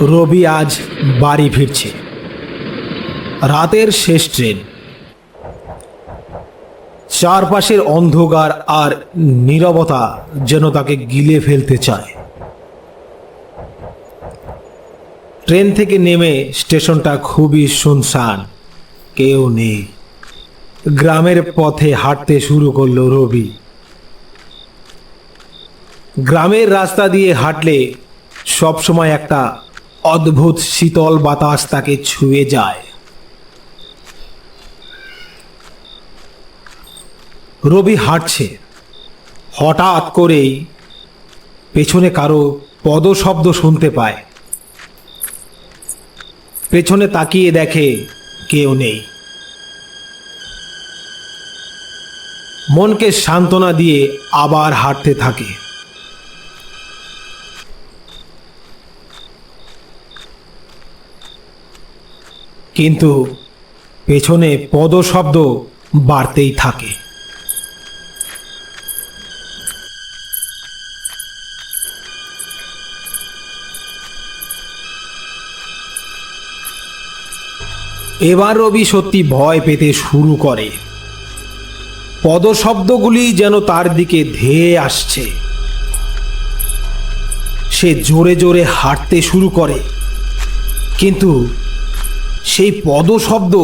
রবি আজ বাড়ি ফিরছে। রাতের শেষ ট্রেন। চারপাশের অন্ধকার আর নীরবতা যেন তাকে গিলে ফেলতে চায়। ট্রেন থেকে নেমে স্টেশনটা খুবই শুনশান। কেউ নেই। গ্রামের পথে হাঁটতে শুরু করল রবি। গ্রামের রাস্তা দিয়ে হাঁটলে সবসময় একটা অদ্ভুত শীতল বাতাস তাকে ছুঁয়ে যায়। রবি হাঁটছে। হঠাৎ করেই পেছনে কারও পদশব্দ শুনতে পায়। পেছনে তাকিয়ে দেখে কেউ নেই। মনকে সান্ত্বনা দিয়ে আবার হাঁটতে থাকে। কিন্তু পেছনে পদশব্দ বাড়তেই থাকে। এবার রবি সত্যি ভয় পেতে শুরু করে। পদশব্দগুলি যেন তার দিকে ধেয়ে আসছে। সে জোরে জোরে হাঁটতে শুরু করে। কিন্তু সেই পদশব্দ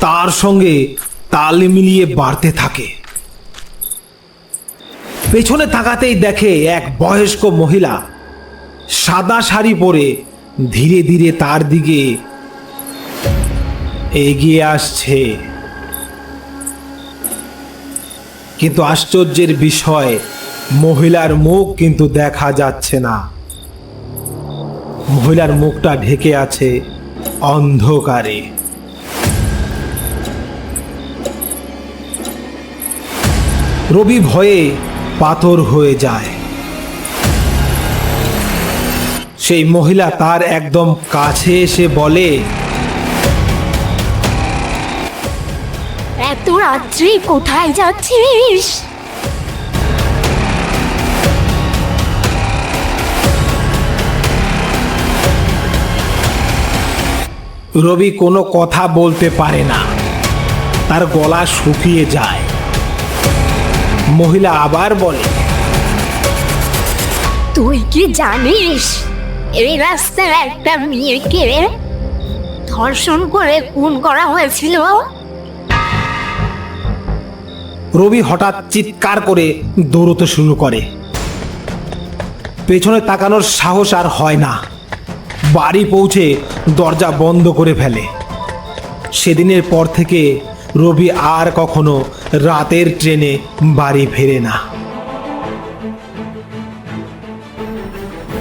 তার সঙ্গে তাল মিলিয়ে বাড়তে থাকে। পেছনে তাকাতেই দেখে এক বয়স্ক মহিলা সাদা শাড়ি পরে ধীরে ধীরে তার দিকে এগিয়ে আসছে। কিন্তু আশ্চর্যের বিষয়, মহিলার মুখ কিন্তু দেখা যাচ্ছে না। মহিলার মুখটা ঢেকে আছে। অন্ধকারে। রবি ভয়ে পাথর হয়ে যায়। সেই মহিলা তার একদম কাছে এসে বলে, এত রাত্রি কোথায় যাচ্ছিস? রবি কোনো কথা বলতে পারে না। তার গলা শুকিয়ে যায়। মহিলা আবার বলে তুই কি জানিস এই রাস্তার একটা মেয়েকে ধর্ষণ করে খুন করা হয়েছিল? রবি হঠাৎ চিৎকার করে দৌড়তে শুরু করে। পেছনে তাকানোর সাহস আর হয় না। বাড়ি পৌঁছে দরজা বন্ধ করে ফেলে। সেদিনের পর থেকে রবি আর কখনো রাতের ট্রেনে বাড়ি ফেরে না।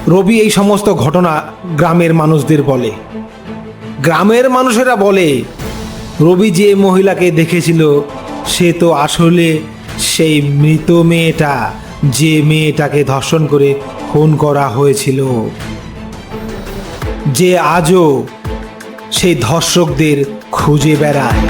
রবি এই সমস্ত ঘটনা গ্রামের মানুষদের বলে। গ্রামের মানুষেরা বলে, রবি যে মহিলাকে দেখেছিল, সে তো আসলে সেই মৃত মেয়েটা, যে মেয়েটাকে ধর্ষণ করে খুন করা হয়েছিল। যে আজও সেই ধর্ষকদের খুঁজে বেড়ায়।